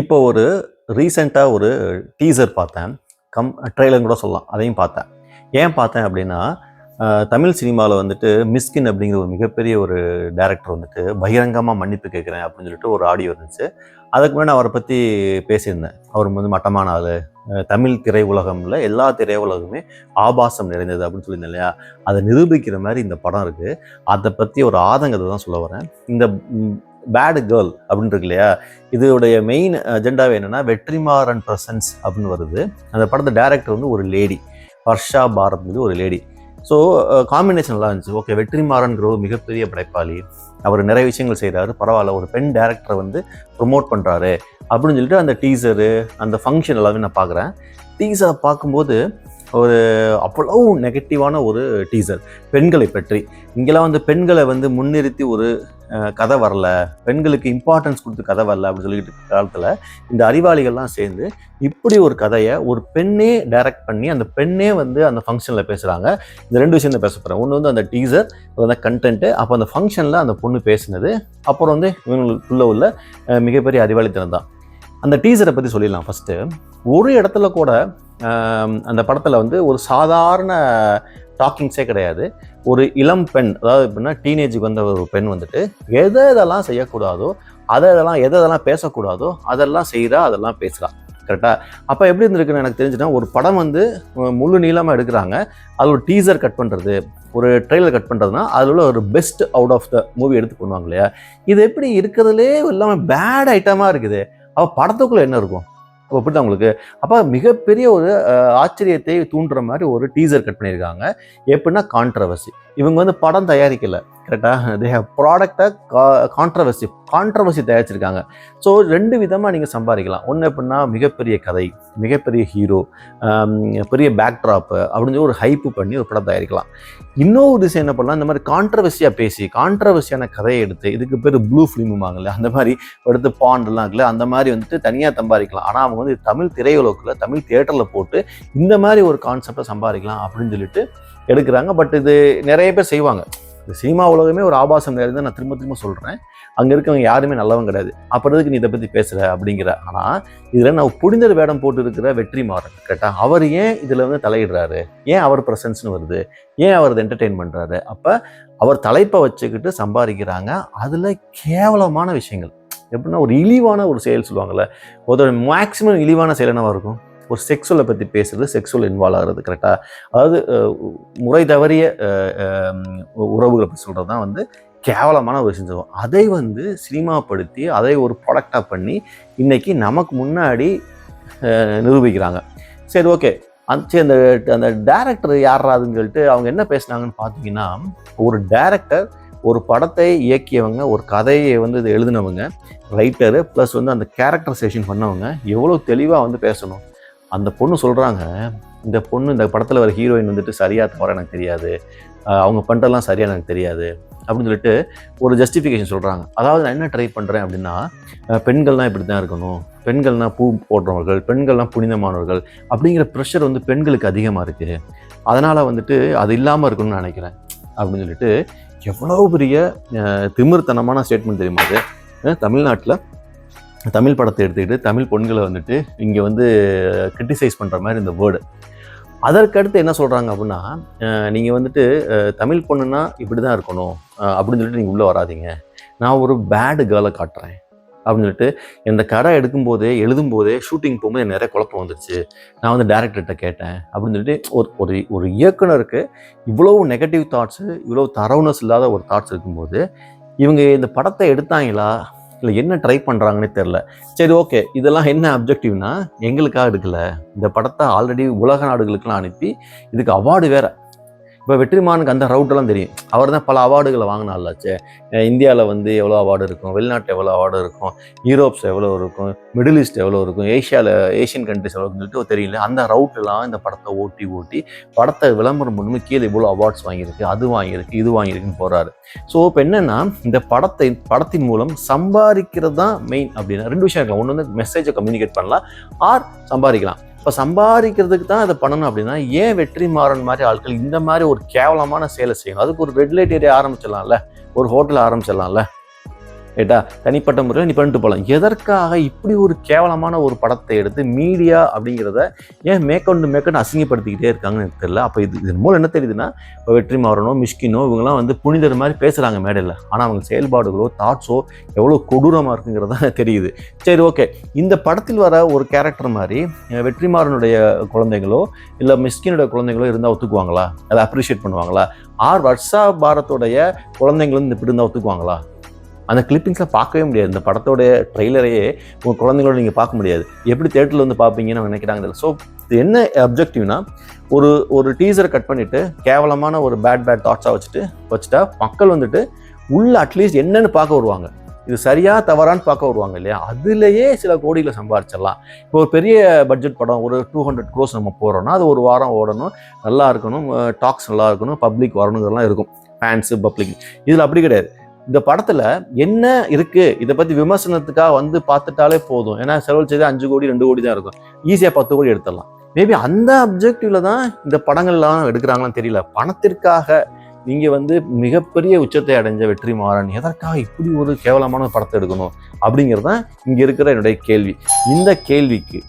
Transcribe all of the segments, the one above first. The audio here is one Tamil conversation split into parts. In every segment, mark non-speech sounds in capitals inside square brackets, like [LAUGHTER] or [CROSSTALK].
இப்போ ஒரு ரீசெண்டாக ஒரு டீசர் பார்த்தேன். கம் ட்ரெய்லர் கூட சொல்லலாம். அதையும் பார்த்தேன். ஏன் பார்த்தேன் அப்படின்னா தமிழ் சினிமாவில் வந்துட்டு மிஸ்கின் அப்படிங்கிற ஒரு மிகப்பெரிய ஒரு டேரக்டர் வந்துட்டு பகிரங்கமாக மன்னிப்பு கேட்குறேன் அப்படின்னு சொல்லிட்டு ஒரு ஆடியோ இருந்துச்சு. அதுக்கு முன்னாடி அவரை பற்றி பேசியிருந்தேன். அவர் வந்து மட்டமான ஆள். தமிழ் திரையுலகமில் எல்லா திரையுலகமே ஆபாசம் நிறைந்தது அப்படின்னு சொல்லியிருந்தேன் இல்லையா? அதை நிரூபிக்கிற மாதிரி இந்த படம் இருக்குது அதை பற்றி ஒரு ஆதங்கத்தை தான் சொல்ல வரேன். இந்த பேடு கேர்ள் அப்படின்னு இருக்கு இல்லையா இதோடைய மெயின் அஜெண்டாவே என்னென்னா வெற்றிமாறன் பிரசன்ஸ் அப்படின்னு வருது. அந்த படத்தை டேரக்டர் வந்து ஒரு லேடி வர்ஷா பாரத் வந்து ஒரு லேடி ஸோ காம்பினேஷன் நல்லா இருந்துச்சு. ஓகே வெற்றிமாறன்கிற ஒரு மிகப்பெரிய படைப்பாளி. அவர் நிறைய விஷயங்கள் செய்கிறாரு பரவாயில்ல ஒரு பெண் டேரக்டரை வந்து ப்ரொமோட் பண்ணுறாரு அப்படின்னு சொல்லிட்டு அந்த டீசரு அந்த ஃபங்க்ஷன் எல்லாமே நான் பார்க்குறேன். டீசரை பார்க்கும்போது ஒரு அவ்வளவு நெகட்டிவான ஒரு டீசர் பெண்களை பற்றி. இங்கெல்லாம் வந்து பெண்களை வந்து முன்னிறுத்தி ஒரு கதை வரல. பெண்களுக்கு இம்பார்ட்டன்ஸ் கொடுத்து கதை வரல அப்படின்னு சொல்லிட்டு காலத்தில் இந்த அறிவாளிகள்லாம் சேர்ந்து இப்படி ஒரு கதையை ஒரு பெண்ணே டைரக்ட் பண்ணி அந்த பெண்ணே வந்து அந்த ஃபங்க்ஷனில் பேசுகிறாங்க இந்த ரெண்டு விஷயம் தான் பேச போகிறேன் ஒன்று வந்து அந்த டீசர் அந்த கண்டென்ட்டு அப்போ அந்த ஃபங்க்ஷனில் அந்த பொண்ணு பேசினது. அப்புறம் வந்து இவங்களுக்குள்ளே உள்ள மிகப்பெரிய அறிவாளித்தனம் தான். அந்த டீசரை பற்றி சொல்லிடலாம் ஃபஸ்ட்டு ஒரு இடத்துல கூட அந்த படத்தில் வந்து ஒரு சாதாரண டாக்கிங்ஸே கிடையாது. ஒரு இளம் பெண் அதாவது எப்படின்னா டீனேஜுக்கு வந்த ஒரு பெண் வந்துட்டு எதை எதெல்லாம் செய்யக்கூடாதோ அதை இதெல்லாம் எதை எதெல்லாம் பேசக்கூடாதோ அதெல்லாம் செய்கிறா அதெல்லாம் பேசுகிறா கரெக்டாக அப்போ எப்படி இருந்திருக்குன்னு எனக்கு தெரிஞ்சுன்னா ஒரு படம் வந்து முழு நீளமாக எடுக்கிறாங்க. அது ஒரு டீசர் கட் பண்ணுறது ஒரு ட்ரெய்லர் கட் பண்ணுறதுனா அதில் உள்ள ஒரு best out of the movie எடுத்து பண்ணுவாங்க இல்லையா? இது எப்படி இருக்கிறதுலே இல்லாமல் பேட் ஐட்டமாக இருக்குது. அப்போ படத்துக்குள்ளே என்ன இருக்கும்? அப்போ அப்படி தான் உங்களுக்கு. அப்போ மிகப்பெரிய ஒரு ஆச்சரியத்தை தூண்டுற மாதிரி ஒரு டீசர் கட் பண்ணியிருக்காங்க. எப்படின்னா கான்ட்ரவர்சி இவங்க வந்து படம் தயாரிக்கலை. கரெக்டாக தே ஹவ் ப்ராடக்டை கான்ட்ரவர்சி கான்ட்ரவர்சி தயாரிச்சிருக்காங்க. ஸோ ரெண்டு விதமாக நீங்கள் சம்பாதிக்கலாம். ஒன்று எப்படின்னா மிகப்பெரிய கதை மிகப்பெரிய ஹீரோ பெரிய பேக்ட்ராப்பு அப்படின்னு சொல்லி ஒரு ஹைப்பு பண்ணி ஒரு படம் தயாரிக்கலாம். இன்னொரு விஷயம் என்ன பண்ணலாம்? இந்த மாதிரி கான்ட்ரவர்சியாக பேசி கான்ட்ரவர்சியான கதையை எடுத்து இதுக்கு பேர் ப்ளூ ஃபிலிமுமாங்கல்ல அந்த மாதிரி எடுத்து பாண்டெல்லாம் இருக்குல்ல அந்த மாதிரி வந்துட்டு தனியாக சம்பாதிக்கலாம். ஆனால் அவங்க வந்து தமிழ் திரையுலகில் தமிழ் தேட்டரில் போட்டு இந்த மாதிரி ஒரு கான்செப்டை சம்பாதிக்கலாம் அப்படின்னு சொல்லிட்டு எடுக்கிறாங்க. பட் இது நிறைய பேர் செய்வாங்க. இந்த சினிமா உலகமே ஒரு ஆபாசம் நிறைந்து நான் திரும்ப திரும்ப சொல்கிறேன் அங்கே இருக்கவங்க யாருமே நல்லவங்க கிடையாது. அப்புறதுக்கு நீ இதை பற்றி பேசுகிற அப்படிங்கிற. ஆனால் இதில் நான் புனிதர் வேடம் போட்டு இருக்கிற வெற்றிமாறன் கேட்டால் அவர் ஏன் இதில் வந்து தலையிடுறாரு? ஏன் அவர் ப்ரெசன்ஸ்னு வருது? ஏன் அவர் என்டர்டெயின் பண்ணுறாரு அப்போ அவர் தலைப்பை வச்சுக்கிட்டு சம்பாதிக்கிறாங்க. அதில் கேவலமான விஷயங்கள். எப்படின்னா ஒரு இழிவான ஒரு செயல் சொல்லுவாங்கள்ல ஒரு மேக்ஸிமம் இழிவான செயல் என்னவாக இருக்கும்? ஒரு செக்ஸுவலை பற்றி பேசுறது செக்ஸுவல் இன்வால்வ் ஆகிறது கரெக்டாக அதாவது முறை தவறிய உறவுகளை பற்றி சொல்கிறது தான் வந்து கேவலமான ஒரு விஷயம் சொல்லுவோம். அதை வந்து சினிமாப்படுத்தி அதை ஒரு ப்ராடக்டாக பண்ணி இன்னைக்கு நமக்கு முன்னாடி நிரூபிக்கிறாங்க. சரி ஓகே அந்த சரி அந்த அந்த டேரக்டர் யாராதுன்னு சொல்லிட்டு அவங்க என்ன பேசுனாங்கன்னு பார்த்தீங்கன்னா ஒரு டேரக்டர் ஒரு படத்தை இயக்கியவங்க ஒரு கதையை வந்து இது எழுதினவங்க ரைட்டரு ப்ளஸ் வந்து அந்த கேரக்டரைசேஷன் பண்ணவங்க எவ்வளோ தெளிவாக வந்து பேசணும். அந்த பொண்ணு சொல்கிறாங்க இந்த பொண்ணு இந்த படத்தில் வர ஹீரோயின் வந்துட்டு சரியாக தவிர எனக்கு தெரியாது. அவங்க பண்ணுறதெல்லாம் சரியாக எனக்கு தெரியாது. அப்படின்னு சொல்லிட்டு ஒரு ஜஸ்டிஃபிகேஷன் சொல்கிறாங்க அதாவது நான் என்ன ட்ரை பண்ணுறேன் அப்படின்னா பெண்கள்லாம் இப்படி தான் இருக்கணும். பெண்கள்னால் பூ போடுறவர்கள் பெண்கள்லாம் புனிதமானவர்கள் அப்படிங்கிற ப்ரெஷர் வந்து பெண்களுக்கு அதிகமாக இருக்குது அதனால் வந்துட்டு அது இல்லாமல் இருக்கணும்னு நினைக்கிறேன். அப்படின்னு சொல்லிட்டு எவ்வளோ பெரிய திமிர்த்தனமான ஸ்டேட்மெண்ட் தெரியுமா அது? தமிழ்நாட்டில் தமிழ் படத்தை எடுத்துக்கிட்டு தமிழ் பெண்களை வந்துட்டு இங்கே வந்து கிரிட்டிசைஸ் பண்ணுற மாதிரி இந்த வேர்டு அதற்கடுத்து என்ன சொல்கிறாங்க அப்படின்னா நீங்கள் வந்துட்டு தமிழ் பொண்ணுன்னா இப்படி தான் இருக்கணும் அப்படின்னு சொல்லிட்டு நீங்கள் உள்ளே வராதீங்க. நான் ஒரு பேடு கேர்ளை காட்டுறேன். அப்படின்னு சொல்லிட்டு இந்த கடை எடுக்கும்போதே எழுதும்போதே ஷூட்டிங் போகும்போது எனக்கு நிறைய குழப்பம் வந்துருச்சு. நான் வந்து டேரக்டர்கிட்ட கேட்டேன். அப்படின்னு சொல்லிட்டு ஒரு ஒரு ஒரு இயக்குனருக்கு இவ்வளோ நெகட்டிவ் தாட்ஸு இவ்வளோ தரவுனஸ் இல்லாத ஒரு தாட்ஸ் இருக்கும்போது இவங்க இந்த படத்தை எடுத்தாங்களா? இல்லை என்ன ட்ரை பண்ணுறாங்கன்னே தெரில சரி ஓகே இதெல்லாம் என்ன அப்ஜெக்டிவ்னா எங்களுக்காக எடுக்கல. இந்த படத்தை ஆல்ரெடி உலக நாடுகளுக்கெல்லாம் அனுப்பி இதுக்கு அவார்டு வேறு. இப்போ வெற்றிமானுக்கு அந்த ரவுட்டெல்லாம் தெரியும். அவர் தான் பல அவார்டுகளை வாங்கினாலாச்சு இந்தியாவில் வந்து எவ்வளோ அவார்டு இருக்கும்? வெளிநாட்டில் எவ்வளோ அவார்டு இருக்கும்? யூரோப்ஸ் எவ்வளோ இருக்கும்? மிடில் ஈஸ்ட் எவ்வளோ இருக்கும்? ஏஷியாவில் ஏஷியன் கண்ட்ரிஸ் எவ்வளோ சொல்லிட்டு தெரியல. அந்த ரவுட்டெல்லாம் இந்த படத்தை ஓட்டி ஓட்டி படத்தை விளம்பரம் பண்ணும்போது கீழே இவ்வளோ அவார்ட்ஸ் வாங்கியிருக்கு. அது வாங்கியிருக்கு இது வாங்கியிருக்குன்னு போகிறாரு ஸோ இப்போ என்னென்னா இந்த படத்தை படத்தின் மூலம் சம்பாதிக்கிறது தான் மெயின் அப்படின்னா. ரெண்டு விஷயம் இருக்கலாம். ஒன்று வந்து மெசேஜை கம்யூனிகேட் பண்ணலாம் ஆர் சம்பாதிக்கலாம். இப்போ சம்பாதிக்கிறதுக்கு தான் இதை பண்ணணும் அப்படின்னா ஏன் வெற்றி மாறன் மாதிரி ஆட்கள் இந்த மாதிரி ஒரு கேவலமான சேலை செய்யணும்? அதுக்கு ஒரு ரெட் லைட் ஏரியா ஆரம்பிச்சிடலாம்ல? ஒரு ஹோட்டல் ஆரம்பிச்சிடலாம்ல? ரைட்டா தனிப்பட்ட முறையில் நீ பண்ணிட்டு போகலாம் எதற்காக இப்படி ஒரு கேவலமான ஒரு படத்தை எடுத்து மீடியா அப்படிங்கிறத ஏன் மேற்கொண்டு மேற்கொண்டு அசிங்கப்படுத்திக்கிட்டே இருக்காங்கன்னு எனக்கு தெரியல. அப்போ இது இதன் மூலம் என்ன தெரியுதுன்னா இப்போ வெற்றி மாறனோ மிஷ்கினோ இவங்கெல்லாம் வந்து புனிதர் மாதிரி பேசுகிறாங்க மேடையில். ஆனால் அவங்க செயல்பாடுகளோ தாட்ஸோ எவ்வளோ கொடூரமாக இருக்குங்கிறதா [LAUGHS] தெரியுது. சரி ஓகே இந்த படத்தில் வர ஒரு கேரக்டர் மாதிரி வெற்றிமாறனுடைய குழந்தைகளோ இல்லை மிஸ்கினுடைய குழந்தைகளோ இருந்தால் ஒத்துக்குவாங்களா? அதை அப்ரிஷியேட் பண்ணுவாங்களா? ஆர் வர்ஷா பாரத்துடைய குழந்தைங்களும் இப்படி இருந்தால் ஒத்துக்குவாங்களா? அந்த கிளிப்பிங்ஸில் பார்க்கவே முடியாது. இந்த படத்தோடைய ட்ரெய்லரையே உங்கள் குழந்தைங்களோட நீங்கள் பார்க்க முடியாது. எப்படி தேட்டரில் வந்து பார்ப்பீங்கன்னு அவங்க நினைக்கிறாங்க ஸோ இது என்ன அப்ஜெக்டிவ்னா ஒரு ஒரு டீசரை கட் பண்ணிவிட்டு கேவலமான ஒரு பேட் பேட் தாட்ஸாக வச்சுட்டு வச்சுட்டா மக்கள் வந்துட்டு உள்ளே அட்லீஸ்ட் என்னன்னு பார்க்க வருவாங்க. இது சரியா தவறான்னு பார்க்க வருவாங்க இல்லையா? அதுலேயே சில கோடிகளை சம்பாரிச்சிடலாம். இப்போ ஒரு பெரிய பட்ஜெட் படம் ஒரு டூ ஹண்ட்ரட் க்ரோஸ் நம்ம போகிறோம்னா அது ஒரு வாரம் ஓடணும். நல்லா இருக்கணும். டாக்ஸ் நல்லா இருக்கணும். பப்ளிக் வரணுங்கிறலாம் இருக்கும். ஃபேன்ஸு பப்ளிக் இதில் அப்படி கிடையாது. இந்த படத்தில் என்ன இருக்குது இதை பற்றி விமர்சனத்துக்காக வந்து பார்த்துட்டாலே போதும். ஏன்னா செலவு செய்து அஞ்சு கோடி ரெண்டு கோடி தான் இருக்கும். ஈஸியாக பத்து கோடி எடுத்துடலாம். மேபி அந்த அப்ஜெக்டிவ்ல தான் இந்த படங்கள்லாம் எடுக்கிறாங்களான்னு தெரியல. பணத்திற்காக நீங்கள் வந்து மிகப்பெரிய உச்சத்தை அடைஞ்ச வெற்றி மாறன் எதற்காக இப்படி ஒரு கேவலமான படத்தை எடுக்கணும் அப்படிங்கிறது தான் இங்கே இருக்கிற என்னுடைய கேள்வி. இந்த கேள்விக்கு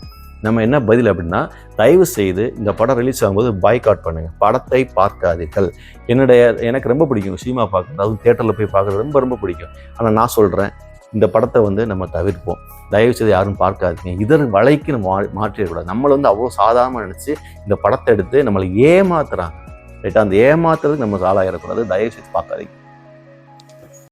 நம்ம என்ன பதில் அப்படின்னா தயவு செய்து இந்த படம் ரிலீஸ் ஆகும்போது பாய்காட் பண்ணுங்கள் படத்தை பார்க்காதீர்கள். என்னுடைய எனக்கு ரொம்ப பிடிக்கும் சினிமா பார்க்குறது அதுவும் தேட்டரில் போய் பார்க்குறது ரொம்ப ரொம்ப பிடிக்கும். ஆனால் நான் சொல்கிறேன் இந்த படத்தை வந்து நம்ம தவிர்ப்போம். தயவு செய்து யாரும் பார்க்காதீங்க. இதன் வலைக்கு நம்ம மா மாற்றிடக்கூடாது. நம்மளை வந்து அவ்வளோ சாதாரணமாக நினச்சி இந்த படத்தை எடுத்து நம்மளை ஏமாத்துறாங்க. ரைட்டா அந்த ஏமாத்துறதுக்கு நம்ம ஆளாயிடக்கூடாது. தயவு செய்து பார்க்காதீங்க.